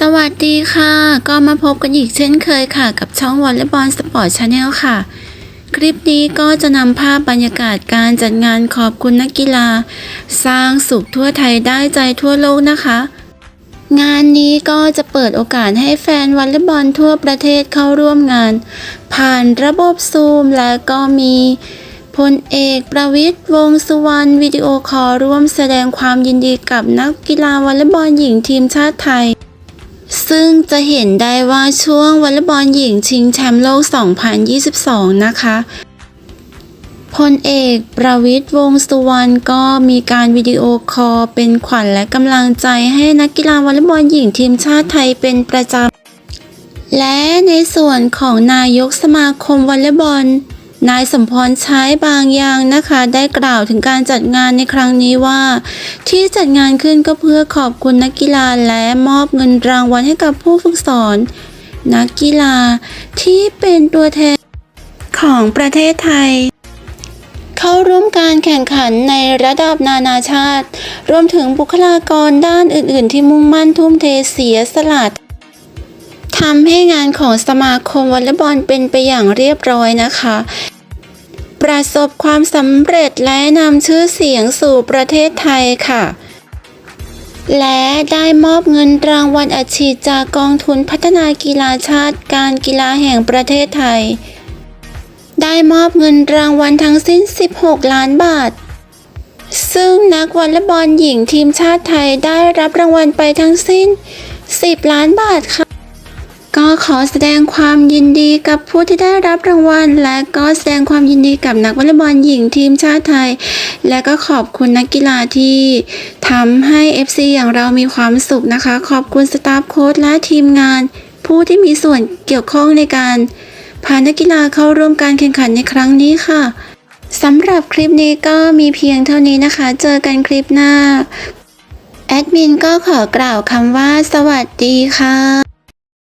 สวัสดีค่ะ ก็มาพบกันอีกเช่นเคยค่ะ กับช่องวอลเลย์บอลสปอร์ตชาแนลค่ะ คลิปนี้ก็จะนำภาพบรรยากาศการจัดงานขอบคุณนักกีฬา สร้างสุขทั่วไทยได้ใจทั่วโลกนะคะ งานนี้ก็จะเปิดโอกาสให้แฟนวอลเลย์บอลทั่วประเทศเข้าร่วมงาน ผ่านระบบซูมและก็มีพลเอกประวิตรวงสุวรรณวิดีโอคอลร่วมแสดงความยินดีกับนักกีฬาวอลเลย์บอลหญิงทีมชาติไทย ซึ่งจะเห็นได้ว่าช่วงวอลเลย์บอลหญิงชิงแชมป์โลก 2022 นะคะพลเอกประวิตรวงสุวรรณก็มีการวิดีโอคอลเป็นขวัญและกำลังใจให้นักกีฬาวอลเลย์บอลหญิงทีมชาติไทยเป็นประจำ และในส่วนของนายกสมาคมวอลเลย์บอล นายสมพรใช้บางอย่างนะคะ ได้กล่าวถึงการจัดงานในครั้งนี้ว่า ที่จัดงานขึ้นก็เพื่อขอบคุณนักกีฬาและมอบเงินรางวัลให้กับผู้ฝึกสอน นักกีฬาที่เป็นตัวแทนของประเทศไทย เข้าร่วมการแข่งขันในระดับนานาชาติ รวมถึงบุคลากรด้านอื่น ๆ ที่มุ่งมั่นทุ่มเทเสียสละทำให้งานของสมาคมวอลเลย์บอลเป็นไปอย่างเรียบร้อยนะคะ ประสบความสำเร็จและนำชื่อเสียงสู่ประเทศไทยค่ะ และได้มอบเงินรางวัลอัดฉีดจากกองทุนพัฒนากีฬาชาติการกีฬาแห่งประเทศไทย ได้มอบเงินรางวัลทั้งสิ้น 16 ล้านบาท ซึ่งนักวอลเลย์บอลหญิงทีมชาติไทยได้รับรางวัลไปทั้งสิ้น 10 ล้านบาทค่ะ ก็ขอแสดงความยินดีกับผู้ที่ได้รับรางวัล และก็แสดงความยินดีกับนักวอลเลย์บอลหญิงทีมชาติไทย และก็ขอบคุณนักกีฬาที่ทำให้ FC อย่างเรามีความสุขนะคะ ขอบคุณสตาฟโค้ชและทีมงาน ผู้ที่มีส่วนเกี่ยวข้องในการพานักกีฬาเข้าร่วมการแข่งขันในครั้งนี้ค่ะสำหรับคลิปนี้ก็มีเพียงเท่านี้นะคะ เจอกันคลิปหน้า แอดมินก็ขอกล่าวคำว่าสวัสดีค่ะ